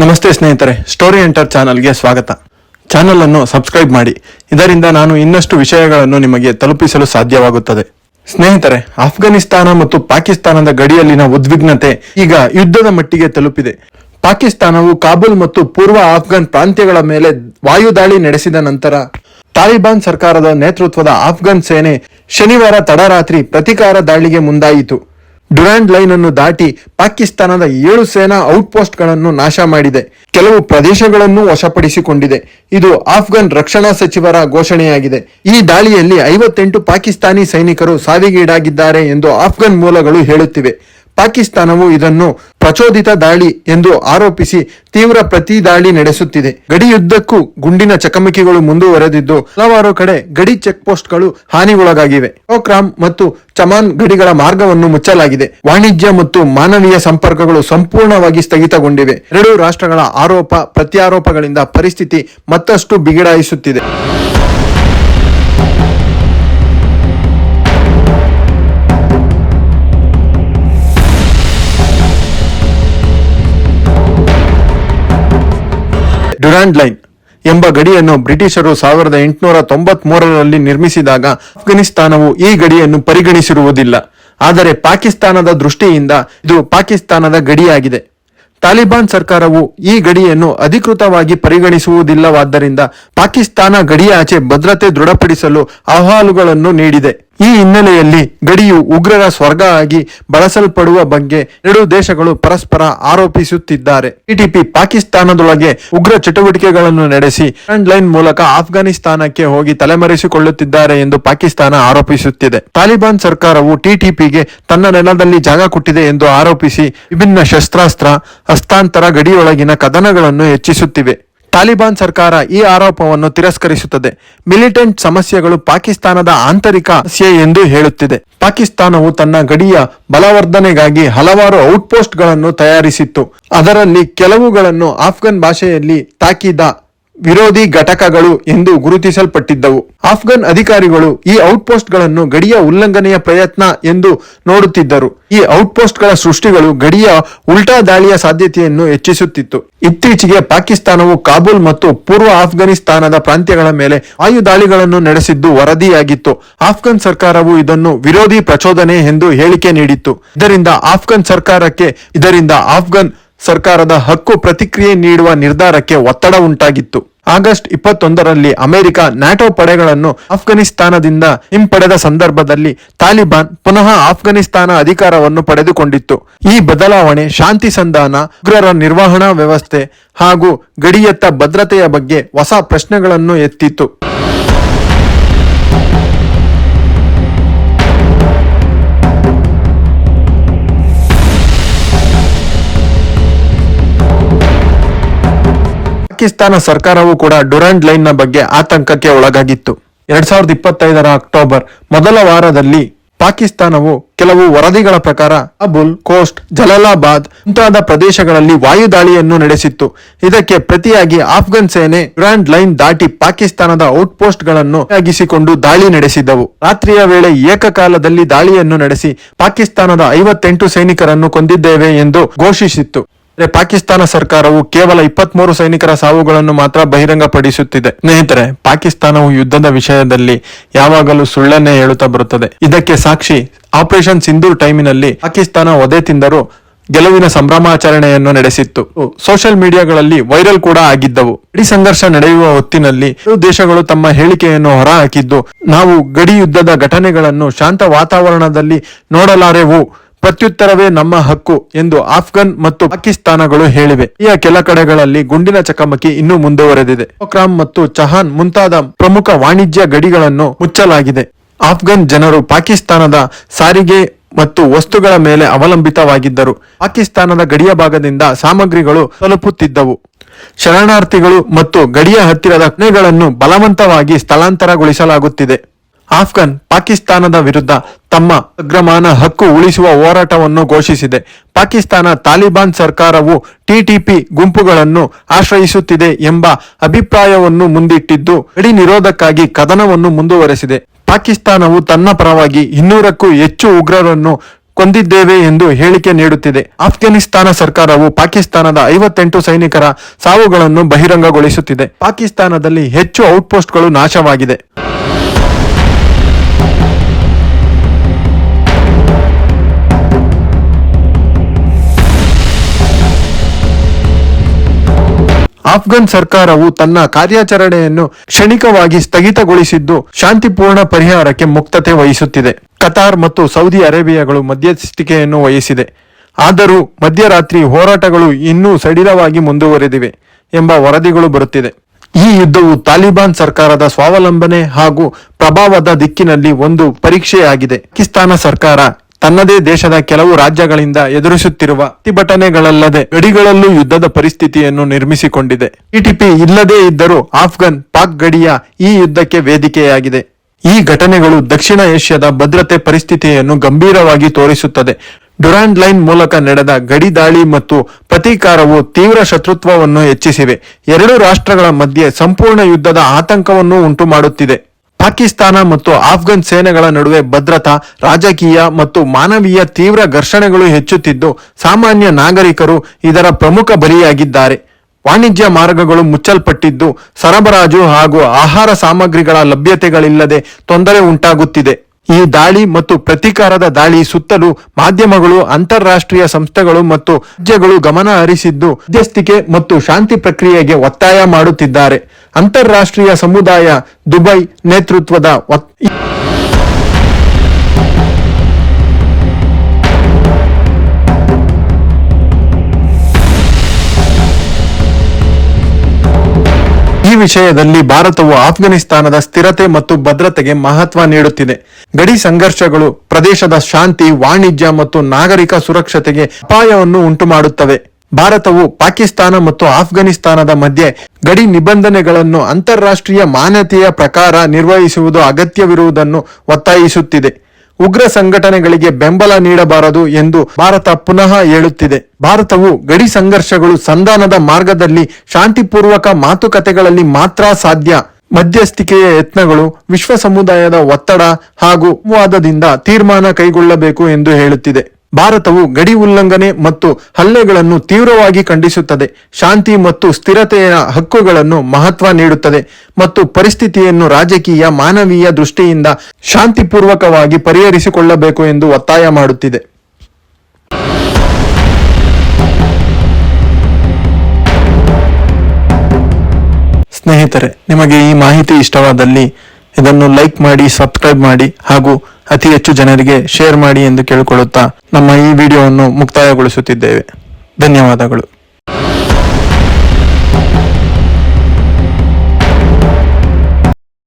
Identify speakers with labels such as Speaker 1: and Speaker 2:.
Speaker 1: ನಮಸ್ತೆ ಸ್ನೇಹಿತರೆ story enter ಚಾನಲ್ಗೆ ಸ್ವಾಗತ. ಚಾನಲ್ ಅನ್ನು ಸಬ್ಸ್ಕ್ರೈಬ್ ಮಾಡಿ. ಇದರಿಂದ ನಾನು ಇನ್ನಷ್ಟು ವಿಷಯಗಳನ್ನು ನಿಮಗೆ ತಲುಪಿಸಲು ಸಾಧ್ಯವಾಗುತ್ತದೆ. ಸ್ನೇಹಿತರೆ, ಆಫ್ಘನಿಸ್ತಾನ ಮತ್ತು ಪಾಕಿಸ್ತಾನದ ಗಡಿಯಲ್ಲಿನ ಉದ್ವಿಗ್ನತೆ ಈಗ ಯುದ್ಧದ ಮಟ್ಟಿಗೆ ತಲುಪಿದೆ. ಪಾಕಿಸ್ತಾನವು ಕಾಬೂಲ್ ಮತ್ತು ಪೂರ್ವ ಆಫ್ಘಾನ್ ಪ್ರಾಂತ್ಯಗಳ ಮೇಲೆ ವಾಯುದಾಳಿ ನಡೆಸಿದ ನಂತರ, ತಾಲಿಬಾನ್ ಸರ್ಕಾರದ ನೇತೃತ್ವದ ಆಫ್ಘಾನ್ ಸೇನೆ ಶನಿವಾರ ತಡರಾತ್ರಿ ಪ್ರತಿಕಾರ ದಾಳಿಗೆ ಮುಂದಾಯಿತು. ಡ್ಯುರಾಂಡ್ ಲೈನ್ ಅನ್ನು ದಾಟಿ ಪಾಕಿಸ್ತಾನದ ಏಳು ಸೇನಾ ಔಟ್ಪೋಸ್ಟ್ಗಳನ್ನು ನಾಶ ಮಾಡಿದೆ. ಕೆಲವು ಪ್ರದೇಶಗಳನ್ನು ವಶಪಡಿಸಿಕೊಂಡಿದೆ. ಇದು ಆಫ್ಘನ್ ರಕ್ಷಣಾ ಸಚಿವರ ಘೋಷಣೆಯಾಗಿದೆ. ಈ ದಾಳಿಯಲ್ಲಿ ಐವತ್ತೆಂಟು ಪಾಕಿಸ್ತಾನಿ ಸೈನಿಕರು ಸಾವಿಗೀಡಾಗಿದ್ದಾರೆ ಎಂದು ಆಫ್ಘನ್ ಮೂಲಗಳು ಹೇಳುತ್ತಿವೆ. ಪಾಕಿಸ್ತಾನವು ಇದನ್ನು ಪ್ರಚೋದಿತ ದಾಳಿ ಎಂದು ಆರೋಪಿಸಿ ತೀವ್ರ ಪ್ರತಿ ದಾಳಿ ನಡೆಸುತ್ತಿದೆ ಗಡಿಯುದ್ದಕ್ಕೂ ಗುಂಡಿನ ಚಕಮಕಿಗಳು ಮುಂದುವರೆದಿದ್ದು ಹಲವಾರು ಕಡೆ ಗಡಿ ಚೆಕ್ ಪೋಸ್ಟ್ಗಳು ಹಾನಿಗೊಳಗಾಗಿವೆ. ಪೋಕ್ರಾಮ್ ಮತ್ತು ಚಮಾನ್ ಗಡಿಗಳ ಮಾರ್ಗವನ್ನು ಮುಚ್ಚಲಾಗಿದೆ. ವಾಣಿಜ್ಯ ಮತ್ತು ಮಾನವೀಯ ಸಂಪರ್ಕಗಳು ಸಂಪೂರ್ಣವಾಗಿ ಸ್ಥಗಿತಗೊಂಡಿವೆ. ಎರಡೂ ರಾಷ್ಟ್ರಗಳ ಆರೋಪ ಪ್ರತ್ಯಾರೋಪಗಳಿಂದ ಪರಿಸ್ಥಿತಿ ಮತ್ತಷ್ಟು ಬಿಗಡಾಯಿಸುತ್ತಿದೆ. ಡ್ಯುರಾಂಡ್ ಲೈನ್ ಎಂಬ ಗಡಿಯನ್ನು ಬ್ರಿಟಿಷರು ಸಾವಿರದ ಎಂಟುನೂರ ತೊಂಬತ್ ಮೂರರಲ್ಲಿ ನಿರ್ಮಿಸಿದಾಗ ಅಫ್ಘಾನಿಸ್ತಾನವು ಈ ಗಡಿಯನ್ನು ಪರಿಗಣಿಸಿರುವುದಿಲ್ಲ. ಆದರೆ ಪಾಕಿಸ್ತಾನದ ದೃಷ್ಟಿಯಿಂದ ಇದು ಪಾಕಿಸ್ತಾನದ ಗಡಿಯಾಗಿದೆ. ತಾಲಿಬಾನ್ ಸರ್ಕಾರವು ಈ ಗಡಿಯನ್ನು ಅಧಿಕೃತವಾಗಿ ಪರಿಗಣಿಸುವುದಿಲ್ಲವಾದ್ದರಿಂದ ಪಾಕಿಸ್ತಾನ ಗಡಿಯಾಚೆ ಭದ್ರತೆ ದೃಢಪಡಿಸಲು ಅಹವಾಲುಗಳನ್ನು ನೀಡಿದೆ. ಈ ಹಿನ್ನೆಲೆಯಲ್ಲಿ ಗಡಿಯು ಉಗ್ರರ ಸ್ವರ್ಗ ಆಗಿ ಬಳಸಲ್ಪಡುವ ಬಗ್ಗೆ ಎರಡೂ ದೇಶಗಳು ಪರಸ್ಪರ ಆರೋಪಿಸುತ್ತಿದ್ದಾರೆ. ಟಿಟಿಪಿ ಪಾಕಿಸ್ತಾನದೊಳಗೆ ಉಗ್ರ ಚಟುವಟಿಕೆಗಳನ್ನು ನಡೆಸಿ ಫ್ರಂಟ್ ಲೈನ್ ಮೂಲಕ ಆಫ್ಘಾನಿಸ್ತಾನಕ್ಕೆ ಹೋಗಿ ತಲೆಮರೆಸಿಕೊಳ್ಳುತ್ತಿದ್ದಾರೆ ಎಂದು ಪಾಕಿಸ್ತಾನ ಆರೋಪಿಸುತ್ತಿದೆ. ತಾಲಿಬಾನ್ ಸರ್ಕಾರವು ಟಿಟಿಪಿಗೆ ತನ್ನ ನೆಲದಲ್ಲಿ ಜಾಗ ಕೊಟ್ಟಿದೆ ಎಂದು ಆರೋಪಿಸಿ ವಿಭಿನ್ನ ಶಸ್ತ್ರಾಸ್ತ್ರ, ಹಸ್ತಾಂತರ ಗಡಿಯೊಳಗಿನ ಕದನಗಳನ್ನು ಹೆಚ್ಚಿಸುತ್ತಿವೆ. ತಾಲಿಬಾನ್ ಸರ್ಕಾರ ಈ ಆರೋಪವನ್ನು ತಿರಸ್ಕರಿಸುತ್ತದೆ. ಮಿಲಿಟೆಂಟ್ ಸಮಸ್ಯೆಗಳು ಪಾಕಿಸ್ತಾನದ ಆಂತರಿಕ ಸಮಸ್ಯೆ ಎಂದು ಹೇಳುತ್ತಿದೆ. ಪಾಕಿಸ್ತಾನವು ತನ್ನ ಗಡಿಯ ಬಲವರ್ಧನೆಗಾಗಿ ಹಲವಾರು ಔಟ್ಪೋಸ್ಟ್ಗಳನ್ನು ತಯಾರಿಸಿತ್ತು. ಅದರಲ್ಲಿ ಕೆಲವುಗಳನ್ನು ಆಫ್ಘನ್ ಭಾಷೆಯಲ್ಲಿ ತಾಕೀದ ವಿರೋಧಿ ಘಟಕಗಳು ಎಂದು ಗುರುತಿಸಲ್ಪಟ್ಟಿದ್ದವು. ಆಫ್ಘನ್ ಅಧಿಕಾರಿಗಳು ಈ ಔಟ್ಪೋಸ್ಟ್ಗಳನ್ನು ಗಡಿಯ ಉಲ್ಲಂಘನೆಯ ಪ್ರಯತ್ನ ಎಂದು ನೋಡುತ್ತಿದ್ದರು. ಈ ಔಟ್ಪೋಸ್ಟ್ಗಳ ಸೃಷ್ಟಿಗಳು ಗಡಿಯ ಉಲ್ಟಾ ದಾಳಿಯ ಸಾಧ್ಯತೆಯನ್ನು ಹೆಚ್ಚಿಸುತ್ತಿತ್ತು. ಇತ್ತೀಚೆಗೆ ಪಾಕಿಸ್ತಾನವು ಕಾಬೂಲ್ ಮತ್ತು ಪೂರ್ವ ಆಫ್ಘಾನಿಸ್ತಾನದ ಪ್ರಾಂತ್ಯಗಳ ಮೇಲೆ ವಾಯು ದಾಳಿಗಳನ್ನು ನಡೆಸಿದ್ದು ವರದಿಯಾಗಿತ್ತು. ಆಫ್ಘನ್ ಸರ್ಕಾರವು ಇದನ್ನು ವಿರೋಧಿ ಪ್ರಚೋದನೆ ಎಂದು ಹೇಳಿಕೆ ನೀಡಿತ್ತು. ಇದರಿಂದ ಆಫ್ಘನ್ ಸರ್ಕಾರಕ್ಕೆ ಇದರಿಂದ ಆಫ್ಘನ್ ಸರ್ಕಾರದ ಹಕ್ಕು ಪ್ರತಿಕ್ರಿಯೆ ನೀಡುವ ನಿರ್ಧಾರಕ್ಕೆ ಒತ್ತಡ ಉಂಟಾಗಿತ್ತು. ಆಗಸ್ಟ್ ಇಪ್ಪತ್ತೊಂದರಲ್ಲಿ ಅಮೆರಿಕ ನ್ಯಾಟೋ ಪಡೆಗಳನ್ನು ಆಫ್ಘನಿಸ್ತಾನದಿಂದ ಹಿಂಪಡೆದ ಸಂದರ್ಭದಲ್ಲಿ ತಾಲಿಬಾನ್ ಪುನಃ ಆಫ್ಘನಿಸ್ತಾನ ಅಧಿಕಾರವನ್ನು ಪಡೆದುಕೊಂಡಿತ್ತು. ಈ ಬದಲಾವಣೆ ಶಾಂತಿ ಸಂಧಾನ, ಉಗ್ರರ ನಿರ್ವಹಣಾ ವ್ಯವಸ್ಥೆ ಹಾಗೂ ಗಡಿಯತ್ತ ಭದ್ರತೆಯ ಬಗ್ಗೆ ಹೊಸ ಪ್ರಶ್ನೆಗಳನ್ನು ಎತ್ತಿತ್ತು. ಪಾಕಿಸ್ತಾನ ಸರ್ಕಾರವು ಕೂಡ ಡುರಾಂಡ್ ಲೈನ್ನ ಬಗ್ಗೆ ಆತಂಕಕ್ಕೆ ಒಳಗಾಗಿತ್ತು. ಎರಡ್ ಸಾವಿರದ ಇಪ್ಪತ್ತೈದರ ಅಕ್ಟೋಬರ್ ಮೊದಲ ವಾರದಲ್ಲಿ ಪಾಕಿಸ್ತಾನವು ಕೆಲವು ವರದಿಗಳ ಪ್ರಕಾರ ಅಬುಲ್ ಕೋಸ್ಟ್, ಜಲಾಲಾಬಾದ್ ಮುಂತಾದ ಪ್ರದೇಶಗಳಲ್ಲಿ ವಾಯುದಾಳಿಯನ್ನು ನಡೆಸಿತ್ತು. ಇದಕ್ಕೆ ಪ್ರತಿಯಾಗಿ ಆಫ್ಘನ್ ಸೇನೆ ಗ್ರ್ಯಾಂಡ್ ಲೈನ್ ದಾಟಿ ಪಾಕಿಸ್ತಾನದ ಔಟ್ಪೋಸ್ಟ್ಗಳನ್ನು ಆಗಿಸಿಕೊಂಡು ದಾಳಿ ನಡೆಸಿದ್ದವು ರಾತ್ರಿಯ ವೇಳೆ ಏಕಕಾಲದಲ್ಲಿ ದಾಳಿಯನ್ನು ನಡೆಸಿ ಪಾಕಿಸ್ತಾನದ ಐವತ್ತೆಂಟು ಸೈನಿಕರನ್ನು ಕೊಂದಿದ್ದೇವೆ ಎಂದು ಘೋಷಿಸಿತ್ತು. ಪಾಕಿಸ್ತಾನ ಸರ್ಕಾರವು ಕೇವಲ ಇಪ್ಪತ್ಮೂರು ಸೈನಿಕರ ಸಾವುಗಳನ್ನು ಮಾತ್ರ ಬಹಿರಂಗಪಡಿಸುತ್ತಿದೆ. ಸ್ನೇಹಿತರೆ, ಪಾಕಿಸ್ತಾನವು ಯುದ್ಧದ ವಿಷಯದಲ್ಲಿ ಯಾವಾಗಲೂ ಸುಳ್ಳನ್ನೇ ಹೇಳುತ್ತಾ ಬರುತ್ತದೆ. ಇದಕ್ಕೆ ಸಾಕ್ಷಿ ಆಪರೇಷನ್ ಸಿಂಧೂರ್ ಟೈಮಿನಲ್ಲಿ ಪಾಕಿಸ್ತಾನ ಒದೆ ತಿಂದರೂ ಗೆಲುವಿನ ಸಂಭ್ರಮಾಚರಣೆಯನ್ನು ನಡೆಸಿತ್ತು. ಸೋಷಿಯಲ್ ಮೀಡಿಯಾಗಳಲ್ಲಿ ವೈರಲ್ ಕೂಡ ಆಗಿದ್ದವು. ಗಡಿ ಸಂಘರ್ಷ ನಡೆಯುವ ಹೊತ್ತಿನಲ್ಲಿ ದೇಶಗಳು ತಮ್ಮ ಹೇಳಿಕೆಯನ್ನು ಹೊರಹಾಕಿದ್ದು, ನಾವು ಗಡಿ ಯುದ್ಧದ ಘಟನೆಗಳನ್ನು ಶಾಂತ ವಾತಾವರಣದಲ್ಲಿ ನೋಡಲಾರೆವು. ಪ್ರತ್ಯುತ್ತರವೇ ನಮ್ಮ ಹಕ್ಕು ಎಂದು ಆಫ್ಘನ್ ಮತ್ತು ಪಾಕಿಸ್ತಾನಗಳು ಹೇಳಿವೆ. ಈ ಕೆಲ ಕಡೆಗಳಲ್ಲಿ ಗುಂಡಿನ ಚಕಮಕಿ ಇನ್ನೂ ಮುಂದುವರೆದಿದೆ. ಪೋಕ್ರಾಮ್ ಮತ್ತು ಚಹಾನ್ ಮುಂತಾದ ಪ್ರಮುಖ ವಾಣಿಜ್ಯ ಗಡಿಗಳನ್ನು ಮುಚ್ಚಲಾಗಿದೆ. ಆಫ್ಘನ್ ಜನರು ಪಾಕಿಸ್ತಾನದ ಸಾರಿಗೆ ಮತ್ತು ವಸ್ತುಗಳ ಮೇಲೆ ಅವಲಂಬಿತವಾಗಿದ್ದರು. ಪಾಕಿಸ್ತಾನದ ಗಡಿಯ ಭಾಗದಿಂದ ಸಾಮಗ್ರಿಗಳು ತಲುಪುತ್ತಿದ್ದವು. ಶರಣಾರ್ಥಿಗಳು ಮತ್ತು ಗಡಿಯ ಹತ್ತಿರದ ಕೊನೆಗಳನ್ನು ಬಲವಂತವಾಗಿ ಸ್ಥಳಾಂತರಗೊಳಿಸಲಾಗುತ್ತಿದೆ. ಆಫ್ಘನ್ ಪಾಕಿಸ್ತಾನದ ವಿರುದ್ಧ ತಮ್ಮ ಅಗ್ರಮಾನ ಹಕ್ಕು ಉಳಿಸುವ ಹೋರಾಟವನ್ನು ಘೋಷಿಸಿದೆ. ಪಾಕಿಸ್ತಾನ ತಾಲಿಬಾನ್ ಸರ್ಕಾರವು ಟಿಟಿಪಿ ಗುಂಪುಗಳನ್ನು ಆಶ್ರಯಿಸುತ್ತಿದೆ ಎಂಬ ಅಭಿಪ್ರಾಯವನ್ನು ಮುಂದಿಟ್ಟಿದ್ದು, ಗಡಿ ನಿರೋಧಕ್ಕಾಗಿ ಕದನವನ್ನು ಮುಂದುವರೆಸಿದೆ. ಪಾಕಿಸ್ತಾನವು ತನ್ನ ಪರವಾಗಿ ಇನ್ನೂರಕ್ಕೂ ಹೆಚ್ಚು ಉಗ್ರರನ್ನು ಕೊಂದಿದ್ದೇವೆ ಎಂದು ಹೇಳಿಕೆ ನೀಡುತ್ತಿದೆ. ಆಫ್ಘಾನಿಸ್ತಾನ ಸರ್ಕಾರವು ಪಾಕಿಸ್ತಾನದ ಐವತ್ತೆಂಟು ಸೈನಿಕರ ಸಾವುಗಳನ್ನು ಬಹಿರಂಗಗೊಳಿಸುತ್ತಿದೆ. ಪಾಕಿಸ್ತಾನದಲ್ಲಿ ಹೆಚ್ಚು ಔಟ್ಪೋಸ್ಟ್ಗಳು ನಾಶವಾಗಿದೆ. ಆಫ್ಘನ್ ಸರ್ಕಾರವು ತನ್ನ ಕಾರ್ಯಾಚರಣೆಯನ್ನು ಕ್ಷಣಿಕವಾಗಿ ಸ್ಥಗಿತಗೊಳಿಸಿದ್ದು ಶಾಂತಿಪೂರ್ಣ ಪರಿಹಾರಕ್ಕೆ ಮುಕ್ತತೆ ವಹಿಸುತ್ತಿದೆ. ಕತಾರ್ ಮತ್ತು ಸೌದಿ ಅರೇಬಿಯಾಗಳು ಮಧ್ಯಸ್ಥಿಕೆಯನ್ನು ವಹಿಸಿದೆ. ಆದರೂ ಮಧ್ಯರಾತ್ರಿ ಹೋರಾಟಗಳು ಇನ್ನೂ ಸಡಿಲವಾಗಿ ಮುಂದುವರೆದಿವೆ ಎಂಬ ವರದಿಗಳು ಬರುತ್ತಿದೆ. ಈ ಯುದ್ಧವು ತಾಲಿಬಾನ್ ಸರ್ಕಾರದ ಸ್ವಾವಲಂಬನೆ ಹಾಗೂ ಪ್ರಭಾವದ ದಿಕ್ಕಿನಲ್ಲಿ ಒಂದು ಪರೀಕ್ಷೆಯಾಗಿದೆ. ಪಾಕಿಸ್ತಾನ ಸರ್ಕಾರ ತನ್ನದೇ ದೇಶದ ಕೆಲವು ರಾಜ್ಯಗಳಿಂದ ಎದುರಿಸುತ್ತಿರುವ ಪ್ರತಿಭಟನೆಗಳಲ್ಲದೆ ಗಡಿಗಳಲ್ಲೂ ಯುದ್ಧದ ಪರಿಸ್ಥಿತಿಯನ್ನು ನಿರ್ಮಿಸಿಕೊಂಡಿದೆ. ಟಿಟಿಪಿ ಇಲ್ಲದೇ ಇದ್ದರೂ ಆಫ್ಘನ್ ಪಾಕ್ ಗಡಿಯ ಈ ಯುದ್ಧಕ್ಕೆ ವೇದಿಕೆಯಾಗಿದೆ. ಈ ಘಟನೆಗಳು ದಕ್ಷಿಣ ಏಷ್ಯಾದ ಭದ್ರತೆ ಪರಿಸ್ಥಿತಿಯನ್ನು ಗಂಭೀರವಾಗಿ ತೋರಿಸುತ್ತದೆ. ಡುರಾಂಡ್ ಲೈನ್ ಮೂಲಕ ನಡೆದ ಗಡಿ ದಾಳಿ ಮತ್ತು ಪ್ರತೀಕಾರವು ತೀವ್ರ ಶತ್ರುತ್ವವನ್ನು ಹೆಚ್ಚಿಸಿವೆ. ಎರಡು ರಾಷ್ಟ್ರಗಳ ಮಧ್ಯೆ ಸಂಪೂರ್ಣ ಯುದ್ಧದ ಆತಂಕವನ್ನು ಉಂಟುಮಾಡುತ್ತಿದೆ. ಪಾಕಿಸ್ತಾನ ಮತ್ತು ಆಫ್ಘನ್ ಸೇನೆಗಳ ನಡುವೆ ಭದ್ರತಾ, ರಾಜಕೀಯ ಮತ್ತು ಮಾನವೀಯ ತೀವ್ರ ಘರ್ಷಣೆಗಳು ಹೆಚ್ಚುತ್ತಿದ್ದು, ಸಾಮಾನ್ಯ ನಾಗರಿಕರು ಇದರ ಪ್ರಮುಖ ಬಲಿಯಾಗಿದ್ದಾರೆ. ವಾಣಿಜ್ಯ ಮಾರ್ಗಗಳು ಮುಚ್ಚಲ್ಪಟ್ಟಿದ್ದು, ಸರಬರಾಜು ಹಾಗೂ ಆಹಾರ ಸಾಮಗ್ರಿಗಳ ಲಭ್ಯತೆಗಳಿಲ್ಲದೆ ತೊಂದರೆ ಉಂಟಾಗುತ್ತಿದೆ. ಈ ದಾಳಿ ಮತ್ತು ಪ್ರತೀಕಾರದ ದಾಳಿ ಸುತ್ತಲೂ ಮಾಧ್ಯಮಗಳು, ಅಂತಾರಾಷ್ಟ್ರೀಯ ಸಂಸ್ಥೆಗಳು ಮತ್ತು ರಾಜ್ಯಗಳು ಗಮನ ಹರಿಸಿದ್ದು, ಮಧ್ಯಸ್ಥಿಕೆ ಮತ್ತು ಶಾಂತಿ ಪ್ರಕ್ರಿಯೆಗೆ ಒತ್ತಾಯ ಮಾಡುತ್ತಿದ್ದಾರೆ. ಅಂತಾರಾಷ್ಟ್ರೀಯ ಸಮುದಾಯ ದುಬೈ ನೇತೃತ್ವದ ಈ ವಿಷಯದಲ್ಲಿ ಭಾರತವು ಆಫ್ಘಾನಿಸ್ತಾನದ ಸ್ಥಿರತೆ ಮತ್ತು ಭದ್ರತೆಗೆ ಮಹತ್ವ ನೀಡುತ್ತಿದೆ. ಗಡಿ ಸಂಘರ್ಷಗಳು, ಪ್ರದೇಶದ ಶಾಂತಿ, ವಾಣಿಜ್ಯ ಮತ್ತು ನಾಗರಿಕ ಸುರಕ್ಷತೆಗೆ ಅಪಾಯವನ್ನು ಉಂಟುಮಾಡುತ್ತವೆ. ಭಾರತವು ಪಾಕಿಸ್ತಾನ ಮತ್ತು ಆಫ್ಘಾನಿಸ್ತಾನದ ಮಧ್ಯೆ ಗಡಿ ನಿಬಂಧನೆಗಳನ್ನು ಅಂತಾರಾಷ್ಟ್ರೀಯ ಮಾನ್ಯತೆಯ ಪ್ರಕಾರ ನಿರ್ವಹಿಸುವುದು ಅಗತ್ಯವಿರುವುದನ್ನು ಒತ್ತಾಯಿಸುತ್ತಿದೆ. ಉಗ್ರ ಸಂಘಟನೆಗಳಿಗೆ ಬೆಂಬಲ ನೀಡಬಾರದು ಎಂದು ಭಾರತ ಪುನಃ ಹೇಳುತ್ತಿದೆ. ಭಾರತವು ಗಡಿ ಸಂಘರ್ಷಗಳು ಸಂಧಾನದ ಮಾರ್ಗದಲ್ಲಿ ಶಾಂತಿಪೂರ್ವಕ ಮಾತುಕತೆಗಳಲ್ಲಿ ಮಾತ್ರ ಸಾಧ್ಯ. ಮಧ್ಯಸ್ಥಿಕೆಯ ಯತ್ನಗಳು, ವಿಶ್ವ ಸಮುದಾಯದ ಒತ್ತಡ ಹಾಗೂ ವಾದದಿಂದ ತೀರ್ಮಾನ ಕೈಗೊಳ್ಳಬೇಕು ಎಂದು ಹೇಳುತ್ತಿದೆ. ಭಾರತವು ಗಡಿ ಉಲ್ಲಂಘನೆ ಮತ್ತು ಹಲ್ಲೆಗಳನ್ನು ತೀವ್ರವಾಗಿ ಖಂಡಿಸುತ್ತದೆ. ಶಾಂತಿ ಮತ್ತು ಸ್ಥಿರತೆಯ ಹಕ್ಕುಗಳನ್ನು ಮಹತ್ವ ನೀಡುತ್ತದೆ ಮತ್ತು ಪರಿಸ್ಥಿತಿಯನ್ನು ರಾಜಕೀಯ, ಮಾನವೀಯ ದೃಷ್ಟಿಯಿಂದ ಶಾಂತಿಪೂರ್ವಕವಾಗಿ ಪರಿಹರಿಸಿಕೊಳ್ಳಬೇಕು ಎಂದು ಒತ್ತಾಯ ಮಾಡುತ್ತಿದೆ. ಸ್ನೇಹಿತರೆ, ನಿಮಗೆ ಈ ಮಾಹಿತಿ ಇಷ್ಟವಾದಲ್ಲಿ ಇದನ್ನು ಲೈಕ್ ಮಾಡಿ, ಸಬ್ಸ್ಕ್ರೈಬ್ ಮಾಡಿ ಹಾಗೂ ಅತಿ ಹೆಚ್ಚು ಜನರಿಗೆ ಶೇರ್ ಮಾಡಿ ಎಂದು ಕೇಳಿಕೊಳ್ಳುತ್ತಾ ನಮ್ಮ ಈ ವಿಡಿಯೋವನ್ನು ಮುಕ್ತಾಯಗೊಳಿಸುತ್ತಿದ್ದೇವೆ. ಧನ್ಯವಾದಗಳು.